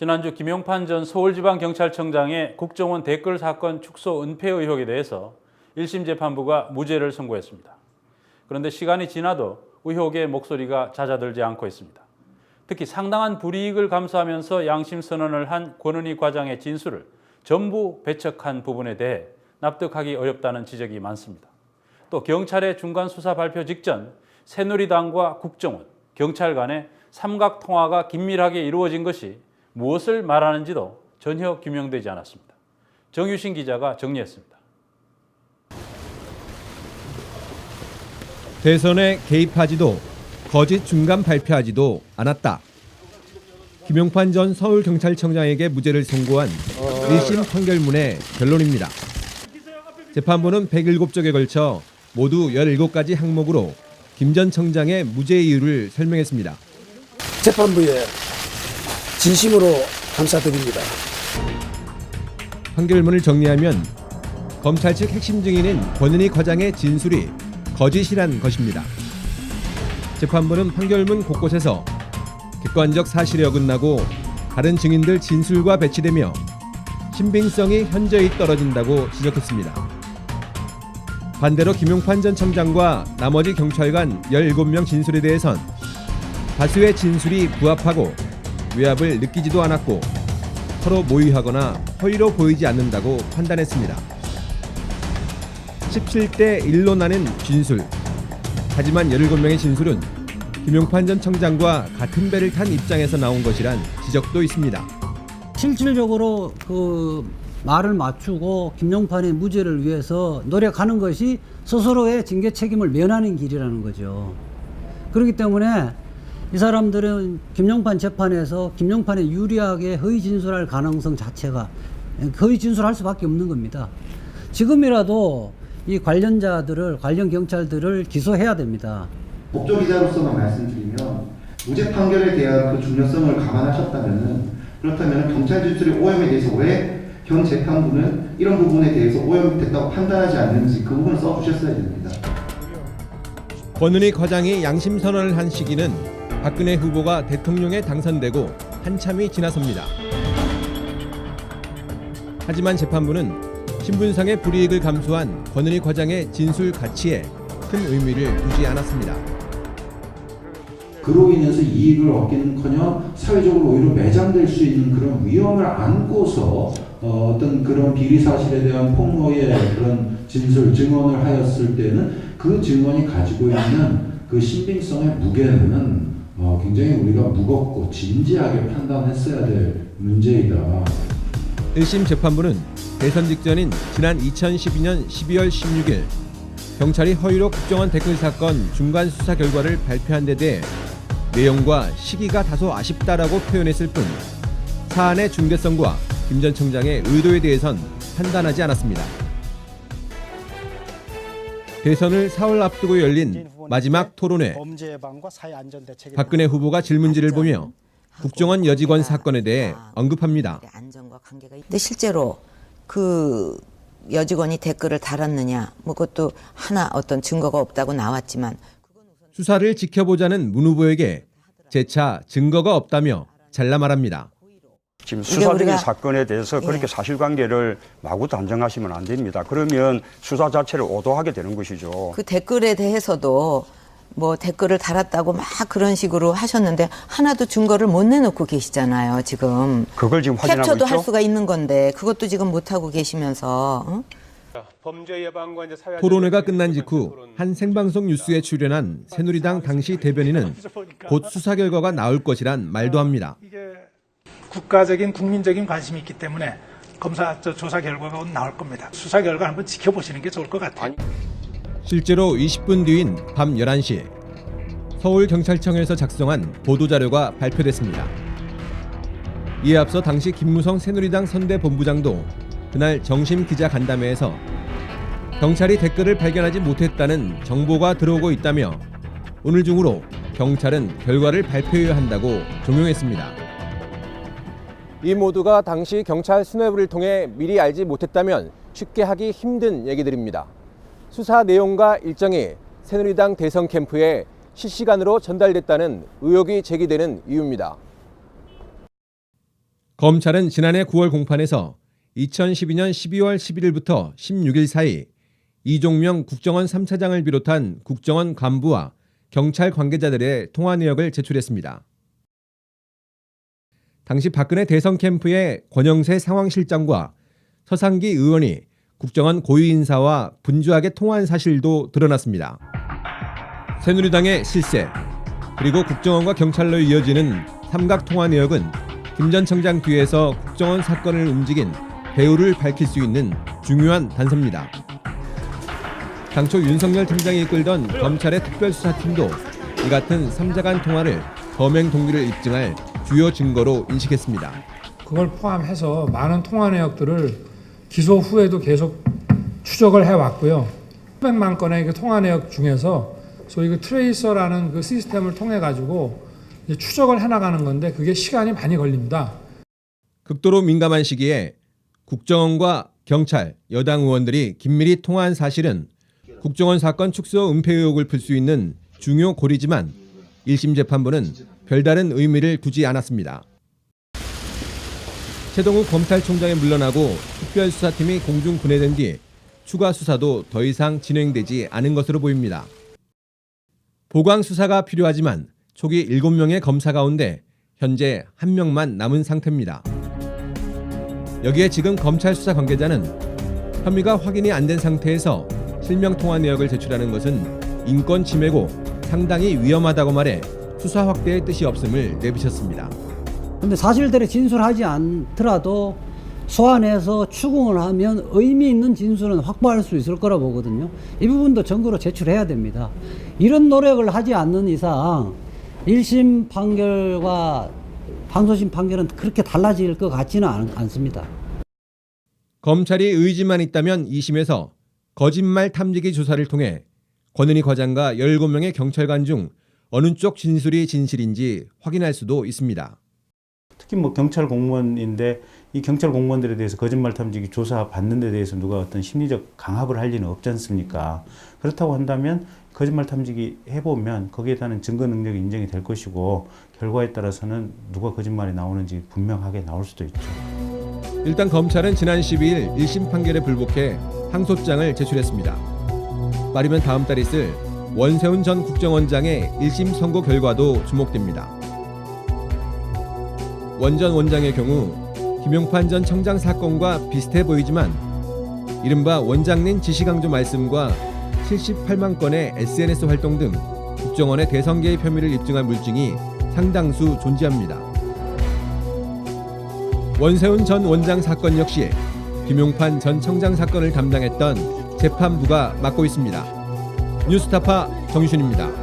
지난주 김용판 전 서울지방경찰청장의 국정원 댓글 사건 축소 은폐 의혹에 대해서 1심 재판부가 무죄를 선고했습니다. 그런데 시간이 지나도 의혹의 목소리가 잦아들지 않고 있습니다. 특히 상당한 불이익을 감수하면서 양심 선언을 한 권은희 과장의 진술을 전부 배척한 부분에 대해 납득하기 어렵다는 지적이 많습니다. 또 경찰의 중간 수사 발표 직전 새누리당과 국정원, 경찰 간의 삼각 통화가 긴밀하게 이루어진 것이 무엇을 말하는지도 전혀 규명되지 않았습니다. 정유신 기자가 정리했습니다. 대선에 개입하지도 거짓 중간 발표하지도 않았다. 김용판 전 서울경찰청장에게 무죄를 선고한 1심 판결문의 결론입니다. 재판부는 107쪽에 걸쳐 모두 17가지 항목으로 김 전 청장의 무죄 이유를 설명했습니다. 재판부에 진심으로 감사드립니다. 판결문을 정리하면 검찰 측 핵심 증인인 권은희 과장의 진술이 거짓이란 것입니다. 재판부는 판결문 곳곳에서 객관적 사실에 어긋나고 다른 증인들 진술과 배치되며 신빙성이 현저히 떨어진다고 지적했습니다. 반대로 김용판 전 청장과 나머지 경찰관 17명 진술에 대해선 다수의 진술이 부합하고 외압을 느끼지도 않았고 서로 모의하거나 허위로 보이지 않는다고 판단했습니다. 17대 1로 나는 진술. 하지만 17명의 진술은 김용판 전 청장과 같은 배를 탄 입장에서 나온 것이란 지적도 있습니다. 실질적으로 그 말을 맞추고 김용판의 무죄를 위해서 노력하는 것이 스스로의 징계 책임을 면하는 길이라는 거죠. 그렇기 때문에 이 사람들은 김용판 재판에서 김용판에 유리하게 허위 진술할 가능성 자체가 허위 진술할 수밖에 없는 겁니다. 지금이라도 이 관련자들을 관련 경찰들을 기소해야 됩니다. 법조기자로서만 말씀드리면 무죄 판결에 대한 그 중요성을 감안하셨다면은 그렇다면 경찰 진술의 오염에 대해서 왜 현 재판부는 이런 부분에 대해서 오염됐다고 판단하지 않는지 그 부분을 써주셨어야 됩니다. 권은희 과장이 양심 선언을 한 시기는 박근혜 후보가 대통령에 당선되고 한참이 지나섭니다. 하지만 재판부는 신분상의 불이익을 감수한 권은희 과장의 진술 가치에 큰 의미를 두지 않았습니다. 그로 인해서 이익을 얻기는커녕 사회적으로 오히려 매장될 수 있는 그런 위험을 안고서 어, 어떤 그런 비리 사실에 대한 폭로의 그런 진술 증언을 하였을 때는 그 증언이 가지고 있는 그 신빙성의 무게는 어, 굉장히 우리가 무겁고 진지하게 판단했어야 될 문제이다. 1심 재판부는 대선 직전인 지난 2012년 12월 16일 경찰이 허위로 국정원 댓글 사건 중간 수사 결과를 발표한 데 대해 내용과 시기가 다소 아쉽다라고 표현했을 뿐 사안의 중대성과 김 전 청장의 의도에 대해선 판단하지 않았습니다. 대선을 4월 앞두고 열린 마지막 토론회 박근혜 후보가 질문지를 보며 국정원 여직원 사건에 대해 언급합니다. 근데 실제로 그 여직원이 댓글을 달았느냐 뭐 그것도 하나 어떤 증거가 없다고 나왔지만 수사를 지켜보자는 문 후보에게 재차 증거가 없다며 잘라 말합니다. 지금 수사적인 우리가- 사건에 대해서 그렇게 예. 사실관계를 마구 단정하시면 안 됩니다. 그러면 수사 자체를 오도하게 되는 것이죠. 그 댓글에 대해서도 뭐 댓글을 달았다고 막 그런 식으로 하셨는데 하나도 증거를 못 내놓고 계시잖아요 지금 그걸 지금 확인하고 캡처도 있죠. 할 수가 있는 건데 그것도 지금 못 하고 계시면서 어? 토론회가 끝난 직후 한 생방송 뉴스에 출연한 새누리당 당시 대변인은 곧 수사 결과가 나올 것이란 말도 합니다. 국가적인 국민적인 관심이 있기 때문에 검사 저 조사 결과가 곧 나올 겁니다. 수사 결과 한번 지켜보시는 게 좋을 것 같아요. 실제로 20분 뒤인 밤 11시 서울경찰청에서 작성한 보도자료가 발표됐습니다. 이에 앞서 당시 김무성 새누리당 선대본부장도 그날 정심 기자 간담회에서 경찰이 댓글을 발견하지 못했다는 정보가 들어오고 있다며 오늘 중으로 경찰은 결과를 발표해야 한다고 종용했습니다. 이 모두가 당시 경찰 수뇌부를 통해 미리 알지 못했다면 쉽게 하기 힘든 얘기들입니다. 수사 내용과 일정이 새누리당 대선 캠프에 실시간으로 전달됐다는 의혹이 제기되는 이유입니다. 검찰은 지난해 9월 공판에서 2012년 12월 11일부터 16일 사이 이종명 국정원 3차장을 비롯한 국정원 간부와 경찰 관계자들의 통화 내역을 제출했습니다. 당시 박근혜 대선 캠프의 권영세 상황실장과 서상기 의원이 국정원 고위 인사와 분주하게 통화한 사실도 드러났습니다. 새누리당의 실세 그리고 국정원과 경찰로 이어지는 삼각 통화 내역은 김 전 청장 뒤에서 국정원 사건을 움직인 배후를 밝힐 수 있는 중요한 단서입니다. 당초 윤석열 팀장이 이끌던 검찰의 특별수사팀도 이 같은 3자간 통화를 범행 동기를 입증할 주요 증거로 인식했습니다. 그걸 포함해서 많은 통화 내역들을 기소 후에도 계속 추적을 해왔고요. 수백만 건의 그 통화 내역 중에서 소위 그 트레이서라는 그 시스템을 통해 가지고 추적을 해나가는 건데 그게 시간이 많이 걸립니다. 극도로 민감한 시기에 국정원과 경찰, 여당 의원들이 긴밀히 통화한 사실은 국정원 사건 축소 은폐 의혹을 풀 수 있는 중요 고리지만 1심 재판부는 별다른 의미를 두지 않았습니다. 최동욱 검찰총장이 물러나고 특별수사팀이 공중 분해된 뒤 추가 수사도 더 이상 진행되지 않은 것으로 보입니다. 보강 수사가 필요하지만 초기 7명의 검사 가운데 현재 1명만 남은 상태입니다. 여기에 지금 검찰 수사 관계자는 혐의가 확인이 안 된 상태에서 실명 통화 내역을 제출하는 것은 인권 침해고 상당히 위험하다고 말해 수사 확대의 뜻이 없음을 내비쳤습니다. 근데 사실대로 진술하지 않더라도 소환해서 추궁을 하면 의미 있는 진술은 확보할 수 있을 거라 보거든요. 이 부분도 증거로 제출해야 됩니다. 이런 노력을 하지 않는 이상 1심 판결과 항소심 판결은 그렇게 달라질 것 같지는 않, 않습니다. 검찰이 의지만 있다면 2심에서 거짓말 탐지기 조사를 통해 권은희 과장과 17명의 경찰관 중 어느 쪽 진술이 진실인지 확인할 수도 있습니다. 특히 뭐 경찰 공무원인데 이 경찰 공무원들에 대해서 거짓말 탐지기 조사 받는 데 대해서 누가 어떤 심리적 강압을 할 리는 없지 않습니까? 그렇다고 한다면 거짓말 탐지기 해보면 거기에 대한 증거 능력이 인정이 될 것이고 결과에 따라서는 누가 거짓말이 나오는지 분명하게 나올 수도 있죠. 일단 검찰은 지난 12일 1심 판결에 불복해 항소장을 제출했습니다. 빠르면 다음 달 있을 원세훈 전 국정원장의 1심 선고 결과도 주목됩니다. 원전 원장의 경우 김용판 전 청장 사건과 비슷해 보이지만 이른바 원장님 지시강조 말씀과 78만 건의 SNS 활동 등 국정원의 대선 개입 혐의를 입증한 물증이 상당수 존재합니다. 원세훈 전 원장 사건 역시 김용판 전 청장 사건을 담당했던 재판부가 맡고 있습니다. 뉴스타파 정유순입니다.